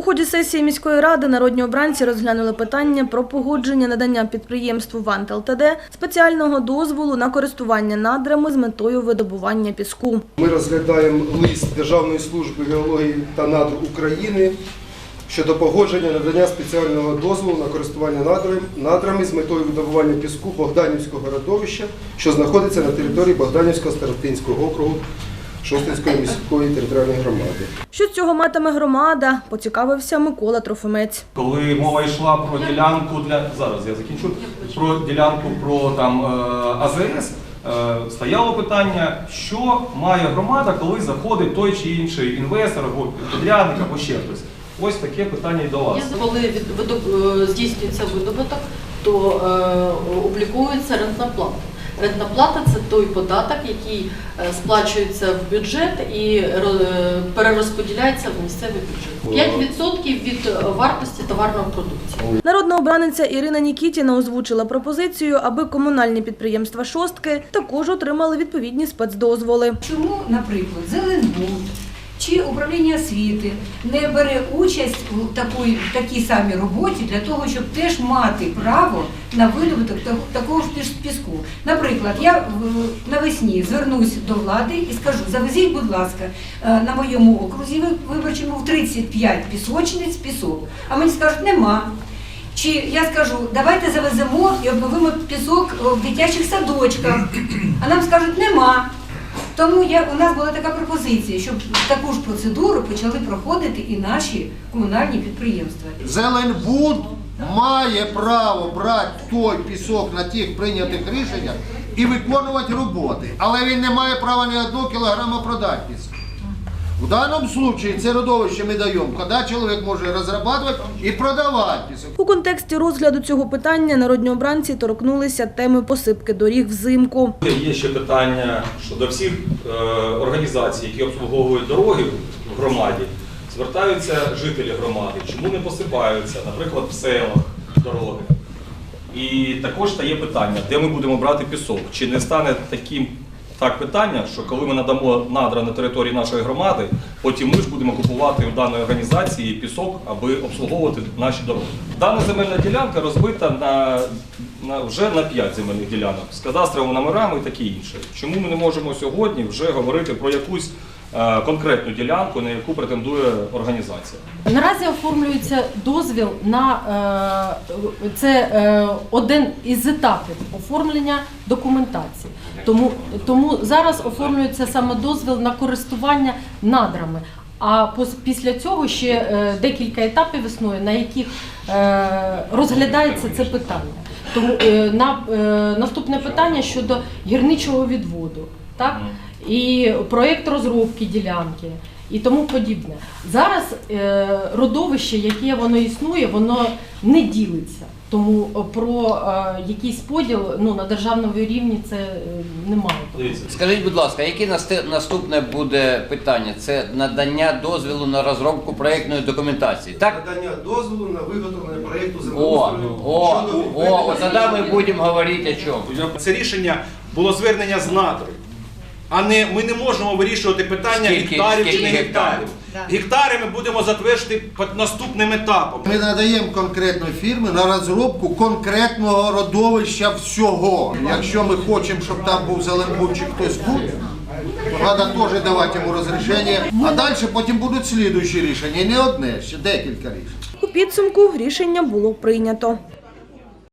У ході сесії міської ради народні обранці розглянули питання про погодження надання підприємству «Вант ЛТД» спеціального дозволу на користування надрами з метою видобування піску. Ми розглядаємо лист Державної служби геології та надр України щодо погодження надання спеціального дозволу на користування надрами, з метою видобування піску Богданівського родовища, що знаходиться на території Богданівського старостинського округу Шостинської міської територіальної громади. Що з цього матиме громада, поцікавився Микола Трофимець. Коли мова йшла про ділянку для зараз, я закінчу про ділянку про там е, АЗС. е, Стояло питання, що має громада, коли заходить той чи інший інвестор або підрядник, або ще хтось. Ось таке питання і до вас. Коли від- е, здійснюється видобуток, то е, обліковується рентна плата. Рентна плата це той податок, який е, сплачується в бюджет і ро- е, перерозподіляється в місцевий бюджет. 5% від е, вартості товарної продукції. Народна обраниця Ірина Нікітіна озвучила пропозицію, аби комунальні підприємства «Шостки» також отримали відповідні спецдозволи. Чому, наприклад, Зеленбуд чи управління освіти не бере участь у такій, такій самій роботі для того, щоб теж мати право на видобуток такого ж піску? Наприклад, я навесні звернусь до влади і скажу, завезіть, будь ласка, е, на моєму окрузі ви- виборчому в 35 пісочниць пісок. А мені скажуть, нема. Чи я скажу, давайте завеземо і обновимо пісок е, в дитячих садочках. А нам скажуть, нема. Тому я, у нас була така пропозиція, щоб таку ж процедуру почали проходити і наші комунальні підприємства. Зеленбуд має право брати той пісок на тих прийнятих рішеннях і виконувати роботи. Але він не має права ні одного кілограма продати пісок. В даному випадку це родовище ми даємо, коли чоловік може розробляти і продавати. У контексті розгляду цього питання народні обранці торкнулися теми посипки доріг взимку. Є ще питання щодо всіх е, організацій, які обслуговують дороги в громаді. Звертаються жителі громади, чому не посипаються, наприклад, в селах дороги. І також стає питання, де ми будемо брати пісок. Чи не стане таким так питання, що коли ми надамо надра на території нашої громади, потім ми ж будемо купувати у даної організації пісок, аби обслуговувати наші дороги. Дана земельна ділянка розбита на, на вже на 5 земельних ділянок з кадастровими номерами і таке інше. Чому ми не можемо сьогодні вже говорити про якусь конкретну ділянку, на яку претендує організація? Наразі оформлюється дозвіл на е, це е, один із етапів оформлення документації. Тому, тому зараз оформлюється саме дозвіл на користування надрами. А після цього ще е, декілька етапів існує, на яких е, розглядається це питання. Тому е, на, е, наступне питання щодо гірничого відводу. Так? І проєкт розробки ділянки і тому подібне. Зараз е, родовище, яке воно існує, воно не ділиться. Тому е, про е, якийсь поділ ну, на державному рівні це е, немає. Скажіть, будь ласка, яке наступне буде питання? Це надання дозволу на розробку проєктної документації, так? Надання дозволу на виготовлення проєкту О, землеустрою о, щодо о, от відведення тоді ми будемо говорити о чому. Це рішення було звернення з надри. А не ми не можемо вирішувати питання Скільки- гектарів чи не гектарів. Гектари ми будемо затверджувати під наступним етапом. Ми надаємо конкретної фірми на розробку конкретного родовища всього. Якщо ми хочемо, щоб там був Зеленбуд чи хтось був, треба теж давати йому розрішення. А далі потім будуть слідуючі рішення. І не одне, ще декілька рішень. У підсумку рішення було прийнято.